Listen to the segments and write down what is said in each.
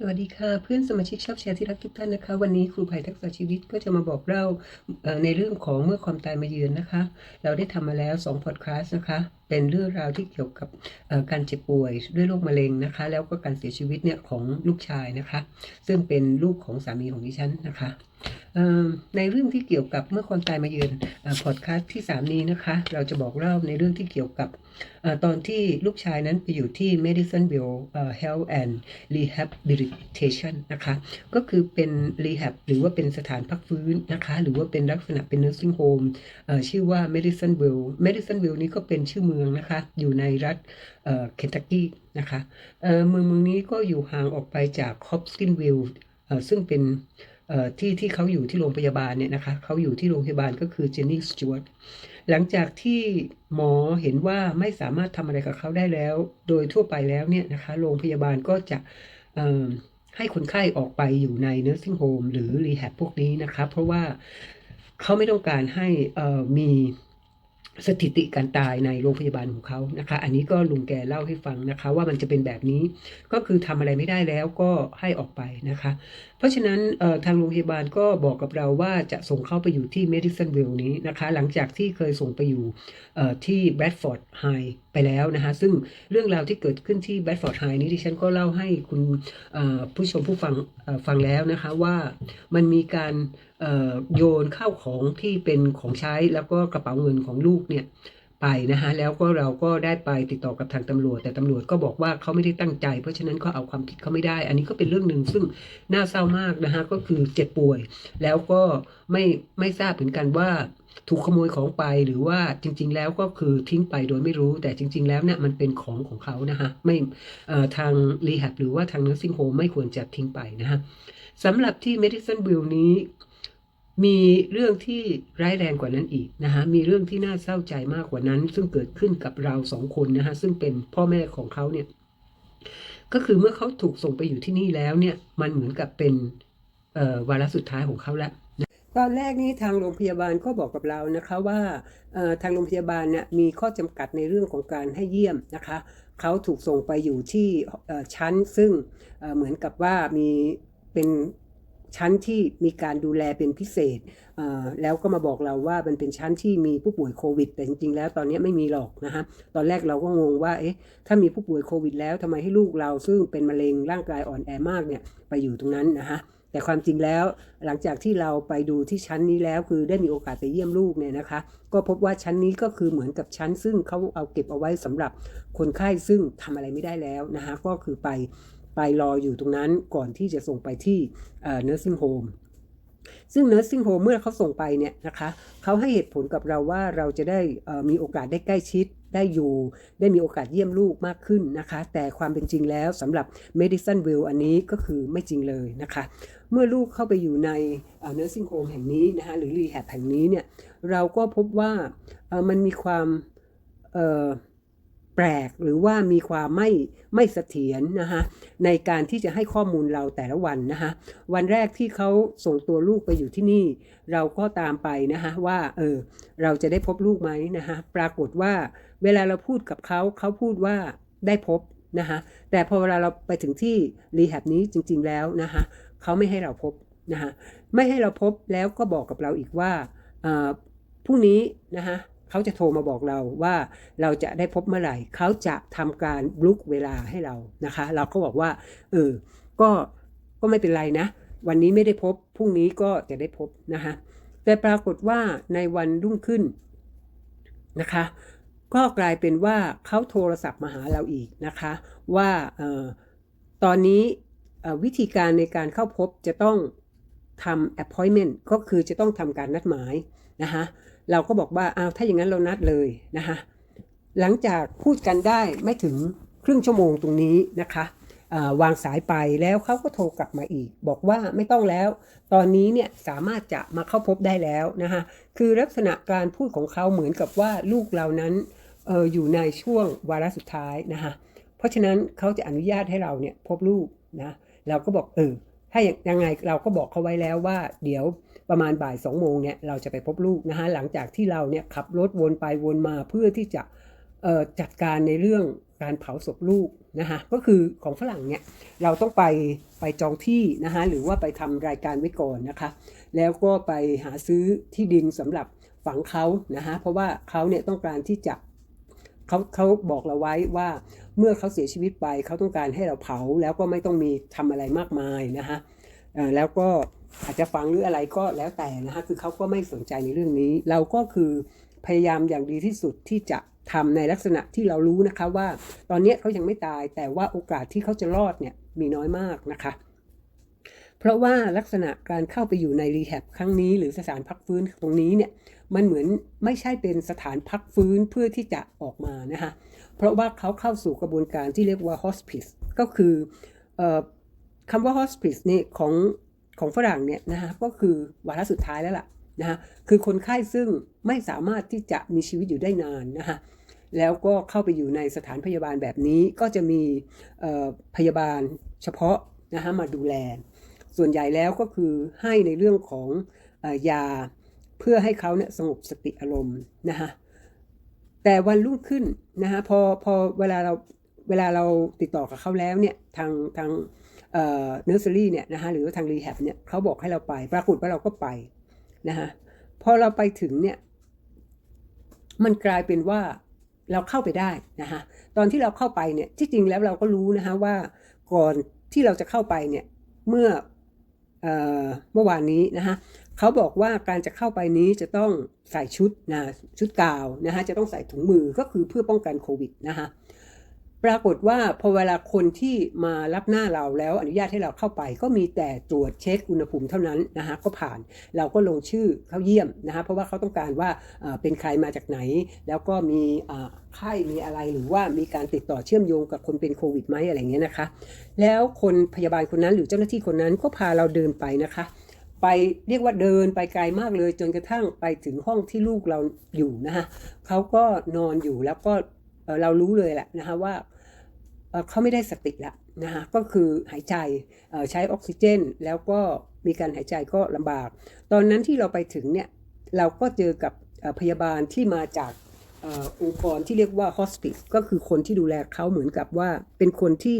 สวัสดีค่ะเพื่อนสมาชิกชอบแชร์ที่รักทุกท่านนะคะ วันนี้ครูภัยทักษะชีวิตก็จะมาบอกเล่าในเรื่องของเมื่อความตายมาเยือนนะคะ เราได้ทำมาแล้ว2พอดคสต์นะคะ เป็นเรื่องราวที่เกี่ยวกับการเจ็บป่วยด้วยโรคมะเร็งนะคะ แล้วก็การเสียชีวิตเนี่ยของลูกชายนะคะ ซึ่งเป็นลูกของสามีของดิฉันนะคะในเรื่องที่เกี่ยวกับเมื่อความตายมาเยือนพอดแคสต์ที่ 3 นี้นะคะ เราจะบอกเล่าในเรื่องที่เกี่ยวกับอตอนที่ลูกชายนั้นไปอยู่ที่ Medicine-Ville เอ่อ Health and Rehabilitation นะคะ ก็คือเป็น Rehab หรือว่าเป็นสถานพักฟื้นนะคะ หรือว่าเป็นลักษณะเป็น Nursing Home ชื่อว่า Medicine-Ville Medicine-Ville นี้ก็เป็นชื่อเมืองืองนะคะ อยู่ในรัฐเอ่อ Kentucky นะคะเมืองเมืองนี้ก็อยู่ห่างออกไปจาก Hopkinsville เอ่อซึ่งเป็นที่ที่เขาอยู่ที่โรงพยาบาลเนี่ยนะคะเขาอยู่ที่โรงพยาบาลก็คือ Jenny Stewart หลังจากที่หมอเห็นว่าไม่สามารถทำอะไรกับเขาได้แล้ว โดยทั่วไปแล้วเนี่ยนะคะโรงพยาบาลก็จะให้คนไข้ออกไปอยู่ใน nursing home หรือ rehab พวกนี้นะคะ เพราะว่าเขาไม่ต้องการให้มี สถิติการตายในโรงพยาบาลของเขานะคะ อันนี้ก็ลุงแกเล่าให้ฟังนะคะ ว่ามันจะเป็นแบบนี้ ก็คือทำอะไรไม่ได้แล้วก็ให้ออกไปนะคะ เพราะฉะนั้นทางโรงพยาบาลก็บอกกับเราว่าจะส่งเข้าไปอยู่ที่ Medicine-Ville นี้นะคะ หลังจากที่เคยส่งไปอยู่ที่ Bradford High ไปแล้วนะคะ ซึ่งเรื่องราวที่เกิดขึ้นที่ Bradford High นี้ดิฉันก็เล่าให้คุณผู้ชมผู้ฟังฟังแล้วนะคะว่ามันมีการ โยนข้าวของที่เป็นของใช้แล้วก็กระเป๋าเงินของลูกเนี่ยไปนะคะแล้วก็เราก็ได้ไปติดต่อกับทางตำรวจ แต่ตำรวจก็บอกว่าเขาไม่ได้ตั้งใจ เพราะฉะนั้นก็เอาความผิดเขาไม่ได้ อันนี้ก็เป็นเรื่องหนึ่งซึ่งน่าเศร้ามากนะคะก็คือเจ็บป่วย แล้วก็ไม่ไม่ทราบเหมือนกันว่าถูกขโมยของไปหรือว่าจริง ๆ แล้วก็คือทิ้งไปโดยไม่รู้ แต่จริง ๆ แล้วเนี่ยมันเป็นของของเขานะคะไม่ทางรีแฮบหรือว่าทาง nursing home ไม่ควรจะทิ้งไปนะคะสำหรับที่ Medicine Bill นี้ มีเรื่องที่ร้ายแรงกว่านั้นอีกนะฮะ มีเรื่องที่น่าเศร้าใจมากกว่านั้น ซึ่งเกิดขึ้นกับเราสองคนนะฮะ ซึ่งเป็นพ่อแม่ของเขาเนี่ย ก็คือเมื่อเขาถูกส่งไปอยู่ที่นี่แล้วเนี่ย มันเหมือนกับเป็นวาระสุดท้ายของเขาแล้วตอนแรกนี้ทางโรงพยาบาลก็บอกกับเรานะคะว่าทางโรงพยาบาลเนี่ยมีข้อจำกัดในเรื่องของการให้เยี่ยมนะคะเขาถูกส่งไปอยู่ที่ชั้นซึ่งเหมือนกับว่ามีเป็น ชั้นที่มีการดูแลเป็นพิเศษ แล้วก็มาบอกเราว่ามันเป็นชั้นที่มีผู้ป่วยโควิด แต่จริงๆ แล้วตอนนี้ไม่มีหรอกนะคะตอนแรกเราก็งงว่า เอ๊ะ ถ้ามีผู้ป่วยโควิด แล้วทำไมให้ลูกเราซึ่งเป็นมะเร็งร่างกายอ่อนแอมากเนี่ยไปอยู่ตรงนั้นนะคะแต่ความจริงแล้วหลังจากที่เราไปดูที่ชั้นนี้แล้วคือได้มีโอกาสไปเยี่ยมลูกเนี่ยนะคะ ก็พบว่าชั้นนี้ก็คือเหมือนกับชั้น ซึ่งเขาเอาเก็บเอาไว้สำหรับคนไข้ซึ่งทำอะไรไม่ได้แล้วนะคะก็คือไป ไปรออยู่ตรงนั้นก่อนที่จะส่งไปที่เอ่อ nursing home ซึ่ง nursing home เมื่อเขาส่งไปเนี่ยนะคะเขาให้เหตุผลกับเราว่าเราจะได้มีโอกาสได้ใกล้ชิดได้อยู่ ได้มีโอกาสเยี่ยมลูกมากขึ้นนะคะ แต่ความเป็นจริงแล้วสำหรับ Medicine Will อันนี้ก็คือไม่จริงเลยนะคะ เมื่อลูกเข้าไปอยู่ในเอ่อ nursing home แห่งนี้นะคะหรือ rehab แห่งนี้เนี่ยเราก็พบว่ามันมีความ แปลกหรือว่ามีความไม่ไม่เสถียรนะคะในการที่จะให้ข้อมูลเราแต่ละวันนะคะวันแรกที่เขาส่งตัวลูกไปอยู่ที่นี่ เราก็ตามไปนะคะว่าเออเราจะได้พบลูกไหมนะคะปรากฏว่าเวลาเราพูดกับเขาเขาพูดว่าได้พบนะคะแต่พอเวลาเราไปถึงที่รีแฮบนี้จริง ๆแล้วนะคะเขาไม่ให้เราพบนะคะไม่ให้เราพบแล้วก็บอกกับเราอีกว่าพรุ่งนี้นะคะ เขาจะโทรมาบอกเราว่าเราจะได้พบเมื่อไหร่ เขาจะทำการบลุกเวลาให้เรานะคะ เราก็บอกว่าเออก็ก็ไม่เป็นไรนะ วันนี้ไม่ได้พบพรุ่งนี้ก็จะได้พบนะคะแต่ปรากฏว่าในวันรุ่งขึ้นนะคะ ก็กลายเป็นว่าเขาโทรศัพท์มาหาเราอีกนะคะ ว่าเออตอนนี้วิธีการในการเข้าพบจะต้องทำ appointment ก็คือจะต้องทำการนัดหมายนะคะ เราก็บอกว่าอ้าวถ้าอย่างนั้นเรานัดเลยนะคะหลังจากพูดกันได้ไม่ถึงครึ่งชั่วโมงตรงนี้นะคะวางสายไปแล้วเขาก็โทรกลับมาอีก บอกว่าไม่ต้องแล้ว ตอนนี้เนี่ยสามารถจะมาเข้าพบได้แล้วนะคะคือลักษณะการพูดของเขาเหมือนกับว่าลูกเรานั้นอออยู่ในช่วงวาระสุดท้ายนะคะเพราะฉะนั้นเขาจะอนุญาตให้เราเนี่ยพบลูกนะเราก็บอกเออถ้ายังไงเราก็บอกเขาไว้แล้วว่า เดี๋ยว ประมาณบ่ายสองโมงเนี่ยเราจะไปพบลูกนะคะหลังจากที่เราเนี่ยขับรถวนไปวนมาเพื่อที่จะจัดการในเรื่องการเผาศพลูกนะคะก็คือของฝรั่งเนี่ยเราต้องไปไปจองที่นะคะหรือว่าไปทำรายการไว้ก่อนนะคะ แล้วก็ไปหาซื้อที่ดินสำหรับฝังเขานะคะเพราะว่าเขาเนี่ยต้องการที่จะเขาเขาบอกเราไว้ว่าเมื่อเขาเสียชีวิตไปเขาต้องการให้เราเผาแล้วก็ไม่ต้องมีทำอะไรมากมายนะคะแล้วก็ อาจจะฝังหรืออะไรก็แล้วแต่นะคะคือเขาก็ไม่สนใจในเรื่องนี้ เราก็คือพยายามอย่างดีที่สุดที่จะทำในลักษณะที่เรารู้นะคะว่า ตอนนี้เขายังไม่ตายแต่ว่าโอกาสที่เขาจะรอดเนี่ยมีน้อยมากนะคะ เพราะว่าลักษณะการเข้าไปอยู่ในรีแฮบครั้งนี้ หรือสถานพักฟื้นตรงนี้เนี่ยมันเหมือนไม่ใช่เป็นสถานพักฟื้นเพื่อที่จะออกมานะคะเพราะว่าเขาเข้าสู่กระบวนการที่เรียกว่า hospice ก็คือออคำว่า hospice นี่ของ ของฝรั่งเนี่ยนะคะก็คือวาระสุดท้ายแล้วล่ะนะคะคือคนไข้ซึ่งไม่สามารถที่จะมีชีวิตอยู่ได้นานนะคะแล้วก็เข้าไปอยู่ในสถานพยาบาลแบบนี้ก็จะมีพยาบาลเฉพาะนะคะมาดูแล ส่วนใหญ่แล้วก็คือให้ในเรื่องของอยาเพื่อให้เขาเนี่ยสงบสติอารมณ์นะคะแต่วันรุ่งขึ้นนะคะพอพอเวลาเราเวลาเราติดต่อกับเขาแล้วเนี่ยทางทาง เนอร์เซอรี่เนี่ยนะคะหรือว่าทางรีแฮบเนี่ยเขาบอกให้เราไป ปรากฏว่าเราก็ไปนะคะพอเราไปถึงเนี่ยมันกลายเป็นว่าเราเข้าไปได้นะคะตอนที่เราเข้าไปเนี่ยที่จริงแล้วเราก็รู้นะคะว่าก่อนที่เราจะเข้าไปเนี่ยเมื่อเอ่อเมื่อวานนี้นะคะเขาบอกว่าการจะเข้าไปนี้จะต้องใส่ชุดนะชุดกาวนะคะจะต้องใส่ถุงมือก็คือเพื่อป้องกันโควิดนะคะ ปรากฏว่าพอเวลาคนที่มารับหน้าเราแล้วอนุญาตให้เราเข้าไป ก็มีแต่ตรวจเช็คอุณหภูมิเท่านั้นนะคะก็ผ่าน เราก็ลงชื่อเข้าเยี่ยมนะคะเพราะว่าเขาต้องการว่าเป็นใครมาจากไหน แล้วก็มีไข้มีอะไรหรือว่ามีการติดต่อเชื่อมโยงกับคนเป็นโควิดไหมอะไรเงี้ยนะคะ แล้วคนพยาบาลคนนั้นหรือเจ้าหน้าที่คนนั้นก็พาเราเดินไปนะคะไปเรียกว่าเดินไปไกลมากเลยจนกระทั่งไปถึงห้องที่ลูกเราอยู่นะคะเขาก็นอนอยู่แล้วก็ เรารู้เลยแหละนะคะว่าเขาไม่ได้สติละนะคะก็คือหายใจใช้ออกซิเจน แล้วก็มีการหายใจก็ลำบาก ตอนนั้นที่เราไปถึงเนี่ยเราก็เจอกับพยาบาลที่มาจากองค์กรที่เรียกว่า hospice ก็คือคนที่ดูแลเขาเหมือนกับว่าเป็นคนที่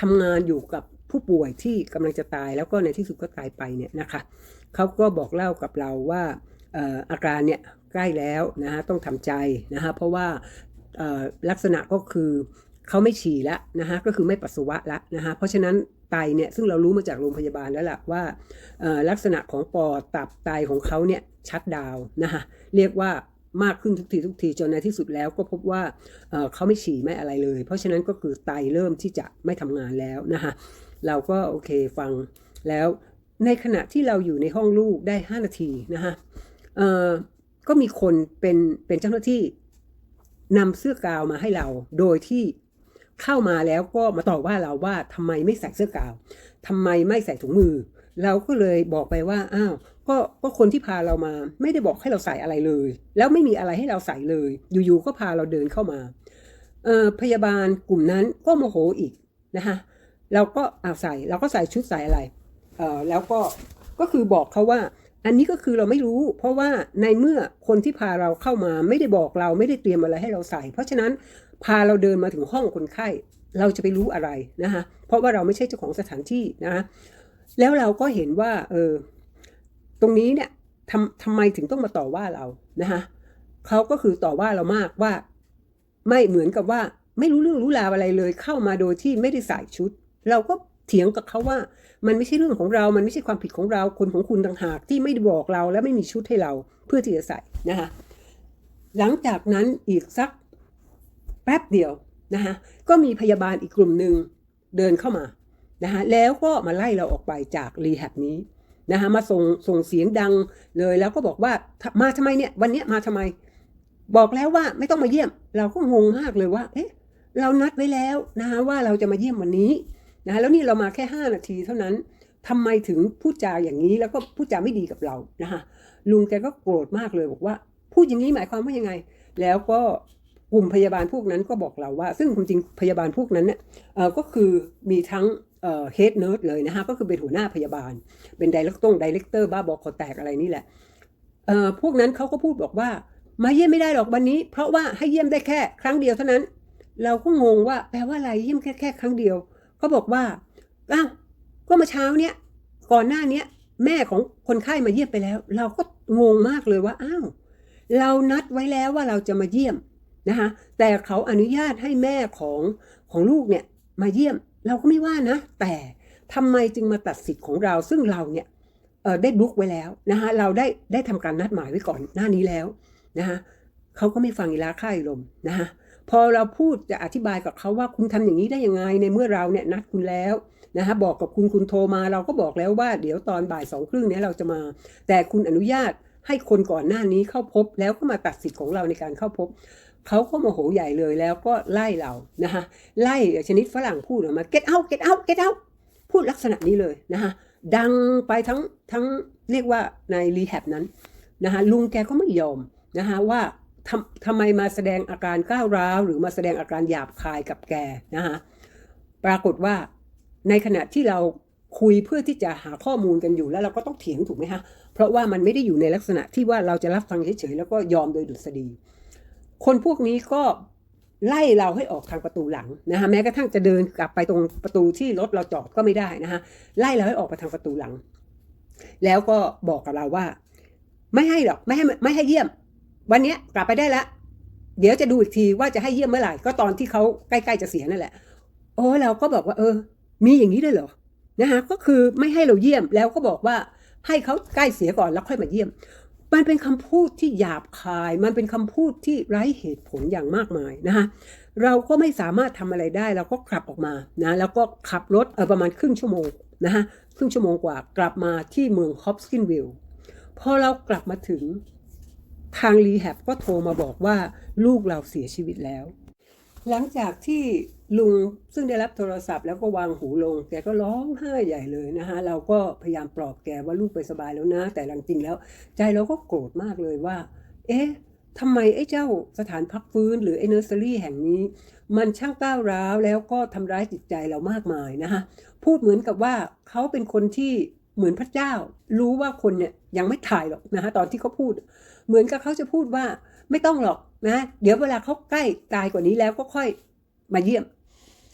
ทำงานอยู่กับผู้ป่วยที่กำลังจะตายแล้วก็ในที่สุดก็ตายไปเนี่ยนะคะเขาก็บอกเล่ากับเราว่าอาการเนี่ยใกล้แล้วนะฮะต้องทำใจนะฮะเพราะว่า ลักษณะก็คือเขาไม่ฉี่แล้วนะฮะก็คือไม่ปัสสาวะแล้วนะฮะเพราะฉะนั้นไตเนี่ยซึ่งเรารู้มาจากโรงพยาบาลแล้วล่ะว่าลักษณะของปอดตับไตของเขาเนี่ยชัดดาวนะฮะเรียกว่ามากขึ้นทุกทีทุกทีจนในที่สุดแล้วก็พบว่าเขาไม่ฉี่ไม่อะไรเลย เพราะฉะนั้นก็คือไตเริ่มที่จะไม่ทำงานแล้วนะคะเราก็โอเคฟังแล้วในขณะที่เราอยู่ในห้องลูกได้ 5 นาทีนะคะก็มีคนเป็นเป็นเจ้าหน้าที่ นำเสื้อกาวมาให้เรา โดยที่เข้ามาแล้วก็มาต่อว่าเราว่าทำไมไม่ใส่เสื้อกาวทำไมไม่ใส่ถุงมือ เราก็เลยบอกไปว่าอ้าวก็ก็คนที่พาเรามา ไม่ได้บอกให้เราใส่อะไรเลย แล้วไม่มีอะไรให้เราใส่เลย อยู่ๆก็พาเราเดินเข้ามาเอ่อพยาบาลกลุ่มนั้นก็โมโหอีกนะคะเราก็เอาใส่เราก็ใส่ชุดใส่อะไรเอ่อแล้วก็ก็คือบอกเขาว่า อันนี้ก็คือเราไม่รู้ เพราะว่าในเมื่อคนที่พาเราเข้ามาไม่ได้บอกเราไม่ได้เตรียมอะไรให้เราใส่ เพราะฉะนั้นพาเราเดินมาถึงห้องคนไข้ เราจะไปรู้อะไรนะคะเพราะว่าเราไม่ใช่เจ้าของสถานที่นะคะแล้วเราก็เห็นว่าเออตรงนี้เนี่ยทำทำไมถึงต้องมาต่อว่าเรานะคะเขาก็คือต่อว่าเรามากว่า ไม่เหมือนกับว่าไม่รู้เรื่องรู้ราวอะไรเลยเข้ามาโดยที่ไม่ได้ใส่ชุด เราก็ เถียงกับเขาว่า มันไม่ใช่เรื่องของเรา มันไม่ใช่ความผิดของเรา คนของคุณต่างหากที่ไม่บอกเราและไม่มีชุดให้เราเพื่อที่จะใส่นะคะหลังจากนั้นอีกสักแป๊บเดียวนะคะก็มีพยาบาลอีกกลุ่มหนึ่งเดินเข้ามานะคะแล้วก็มาไล่เราออกไปจากรีแฮบนี้นะคะมาส่งส่งเสียงดังเลยแล้วก็บอกว่ามาทำไมเนี่ยวันนี้มาทำไม บอกแล้วว่าไม่ต้องมาเยี่ยม เราก็งงมากเลยว่า เอ๊ะ เรานัดไว้แล้วนะคะว่าเราจะมาเยี่ยมวันนี้ นะคะแล้วนี่เรามาแค่ 5 นาทีเท่านั้นทำไมถึงพูดจาอย่างนี้แล้วก็พูดจาไม่ดีกับเรานะคะลุงแกก็โกรธมากเลยบอกว่า พูดอย่างนี้หมายความว่ายังไง แล้วก็กลุ่มพยาบาลพวกนั้นก็บอกเราว่า ซึ่งความจริงพยาบาลพวกนั้นเนี่ยก็คือมีทั้งเฮดเนิร์ดเลยนะคะก็คือเป็นหัวหน้าพยาบาล เป็นไดเรกตงไดเรกเตอร์บ้าบอคอแตกอะไรนี่แหละพวกนั้นเขาก็พูดบอกว่า มาเยี่ยมไม่ได้หรอกวันนี้ เพราะว่าให้เยี่ยมได้แค่ครั้งเดียวเท่านั้น เราก็งงว่าแปลว่าอะไรเยี่ยมแค่แค่ครั้งเดียว เขาบอกว่าอ้าวก็เมื่อเช้าเนี้ยก่อนหน้าเนี้ยแม่ของคนไข้มาเยี่ยมไปแล้ว เราก็งงมากเลยว่าอ้าวเรานัดไว้แล้วว่าเราจะมาเยี่ยมนะคะแต่เขาอนุญาตให้แม่ของของลูกเนี่ยมาเยี่ยม เราก็ไม่ว่านะ แต่ทำไมจึงมาตัดสิทธิ์ของเรา ซึ่งเราเนี่ยได้บุ๊กไว้แล้วนะคะเราได้ได้ทำการนัดหมายไว้ก่อนหน้านี้แล้วนะคะเขาก็ไม่ฟังอีลาค่ายลมนะคะ พอเราพูดจะอธิบายกับเขาว่าคุณทำอย่างนี้ได้ยังไงในเมื่อเราเนี่ยนัดคุณแล้วนะคะบอกกับคุณคุณโทรมาเราก็บอกแล้วว่าเดี๋ยวตอนบ่ายสองครึ่งนี้เราจะมา แต่คุณอนุญาตให้คนก่อนหน้านี้เข้าพบ แล้วก็มาตัดสิทธิ์ของเราในการเข้าพบเขาก็โมโหใหญ่เลยแล้วก็ไล่เรานะคะไล่ชนิดฝรั่งพูดออกมา get out get out get out พูดลักษณะนี้เลยนะคะดังไปทั้งทั้งเรียกว่าในรีแฮบนั้นนะคะลุงแกก็ไม่ยอมนะคะว่า ทำทำไมมาแสดงอาการก้าวร้าว หรือมาแสดงอาการหยาบคายกับแกนะคะปรากฏว่าในขณะที่เราคุยเพื่อที่จะหาข้อมูลกันอยู่แล้วเราก็ต้องเถียงถูกไหมคะเพราะว่ามันไม่ได้อยู่ในลักษณะที่ว่าเราจะรับฟังเฉยๆแล้วก็ยอมโดยดุษฎี คนพวกนี้ก็ไล่เราให้ออกทางประตูหลังนะคะแม้กระทั่งจะเดินกลับไปตรงประตูที่รถเราจอดก็ไม่ได้นะคะไล่เราให้ออกไปทางประตูหลัง แล้วก็บอกกับเราว่า ไม่ให้หรอกไม่ให้ไม่ให้เยี่ยม วันนี้กลับไปได้แล้วเดี๋ยวจะดูอีกทีว่าจะให้เยี่ยมเมื่อไหร่ ก็ตอนที่เขาใกล้ๆจะเสียนั่นแหละ โอ้เราก็บอกว่า เออ มีอย่างนี้ด้วยเหรอนะคะก็คือไม่ให้เราเยี่ยมแล้วก็บอกว่าให้เขาใกล้เสียก่อนแล้วค่อยมาเยี่ยม มันเป็นคำพูดที่หยาบคาย มันเป็นคำพูดที่ไร้เหตุผลอย่างมากมายนะคะเราก็ไม่สามารถทำอะไรได้ เราก็ขับออกมานะแล้วก็ขับรถเออประมาณครึ่งชั่วโมงนะคะครึ่งชั่วโมงกว่ากลับมาที่เมืองฮอปสกินวิลล์พอเรากลับมาถึง ทางรีแฮบก็โทรมาบอกว่าลูกเราเสียชีวิตแล้ว หลังจากที่ลุงซึ่งได้รับโทรศัพท์แล้วก็วางหูลง แกก็ร้องไห้ใหญ่เลยนะคะเราก็พยายามปลอบแกว่าลูกไปสบายแล้วนะ แต่หลังจริงแล้ว ใจเราก็โกรธมากเลยว่า เอ๊ะทำไมไอ้เจ้าสถานพักฟื้นหรือไอ้เนอร์เซอรี่แห่งนี้ มันช่างก้าวร้าวแล้วก็ทำร้ายจิตใจเรามากมายนะคะพูดเหมือนกับว่าเขาเป็นคนที่เหมือนพระเจ้า รู้ว่าคนเนี่ยยังไม่ถ่ายหรอกนะคะตอนที่เขาพูด เหมือนกับเขาจะพูดว่าไม่ต้องหรอกนะเดี๋ยวเวลาเขาใกล้ตายกว่านี้แล้วก็ค่อยมาเยี่ยม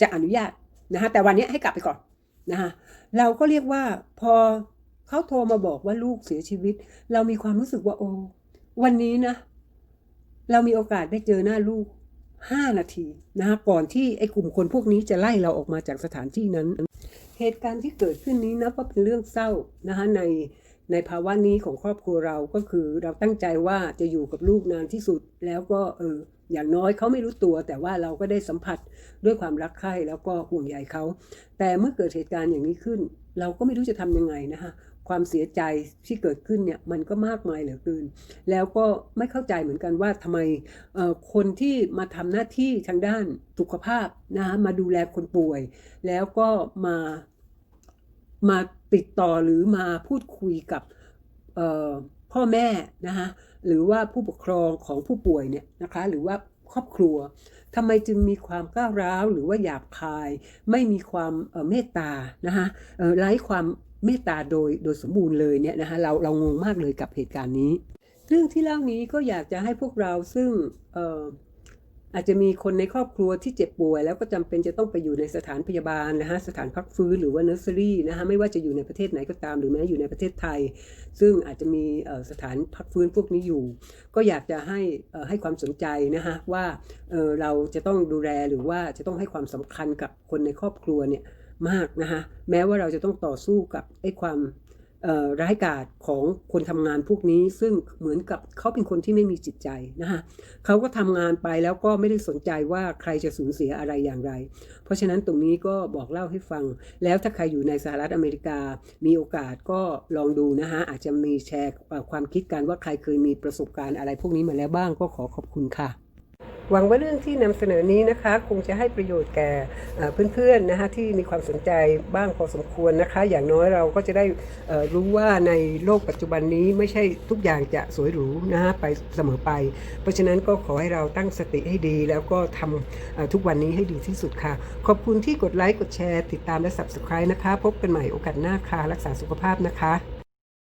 จะอนุญาตนะคะแต่วันนี้ให้กลับไปก่อนนะคะเราก็เรียกว่าพอเขาโทรมาบอกว่าลูกเสียชีวิต เรามีความรู้สึกว่าโอ้วันนี้นะ เรามีโอกาสได้เจอหน้าลูกห้านาทีนะคะก่อนที่ไอ้กลุ่มคนพวกนี้จะไล่เราออกมาจากสถานที่นั้น เหตุการณ์ที่เกิดขึ้นนี้นะก็เป็นเรื่องเศร้านะคะใน ในภาวะนี้ของครอบครัวเราก็คือเราตั้งใจว่าจะอยู่กับลูกนานที่สุด แล้วก็เอออย่างน้อยเขาไม่รู้ตัวแต่ว่าเราก็ได้สัมผัสด้วยความรักใคร่แล้วก็ห่วงใยเขาแต่เมื่อเกิดเหตุการณ์อย่างนี้ขึ้น เราก็ไม่รู้จะทำยังไงนะคะความเสียใจที่เกิดขึ้นเนี่ยมันก็มากมายเหลือเกิน แล้วก็ไม่เข้าใจเหมือนกันว่าทำไมคนที่มาทำหน้าที่ทางด้านสุขภาพนะคะมาดูแลคนป่วย แล้วก็มา มาติดต่อหรือมาพูดคุยกับพ่อแม่นะคะหรือว่าผู้ปกครองของผู้ป่วยเนี่ยนะคะหรือว่าครอบครัวทำไมจึงมีความก้าวร้าวหรือว่าหยาบคาย ไม่มีความเมตตานะคะไร้ความเมตตาโดยโดยสมบูรณ์เลยเนี่ยนะคะเราเรางงมากเลยกับเหตุการณ์นี้ เรื่องที่เล่านี้ก็อยากจะให้พวกเราซึ่ง อาจจะมีคนในครอบครัวที่เจ็บป่วย แล้วก็จำเป็นจะต้องไปอยู่ในสถานพยาบาลนะฮะสถานพักฟื้นหรือว่าเนอร์เซอรี่นะฮะไม่ว่าจะอยู่ในประเทศไหนก็ตามหรือแม้อยู่ในประเทศไทย ซึ่งอาจจะมีสถานพักฟื้นพวกนี้อยู่ ก็อยากจะให้ให้ความสนใจนะฮะว่าเราจะต้องดูแลหรือว่าจะต้องให้ความสำคัญกับคนในครอบครัวเนี่ยมากนะคะแม้ว่าเราจะต้องต่อสู้กับไอ้ความ ร้ายกาจของคนทำงานพวกนี้ ซึ่งเหมือนกับเขาเป็นคนที่ไม่มีจิตใจนะคะเขาก็ทำงานไปแล้วก็ไม่ได้สนใจว่าใครจะสูญเสียอะไรอย่างไร เพราะฉะนั้นตรงนี้ก็บอกเล่าให้ฟัง แล้วถ้าใครอยู่ในสหรัฐอเมริกา มีโอกาสก็ลองดูนะคะอาจจะมีแชร์ความคิดกันว่าใครเคยมีประสบการณ์อะไรพวกนี้มาแล้วบ้างก็ขอขอบคุณค่ะ หวังว่าเรื่องที่นำเสนอนี้นะคะ คงจะให้ประโยชน์แก่เพื่อนๆนะคะที่มีความสนใจบ้างพอสมควรนะคะ อย่างน้อยเราก็จะได้รู้ว่าในโลกปัจจุบันนี้ไม่ใช่ทุกอย่างจะสวยหรูนะฮะไปเสมอไป เพราะฉะนั้นก็ขอให้เราตั้งสติให้ดี แล้วก็ทำทุกวันนี้ให้ดีที่สุดค่ะ ขอบคุณที่กดไลค์กดแชร์ ติดตามและ Subscribe นะคะ พบกันใหม่โอกาสหน้าค่ะรักษาสุขภาพนะคะ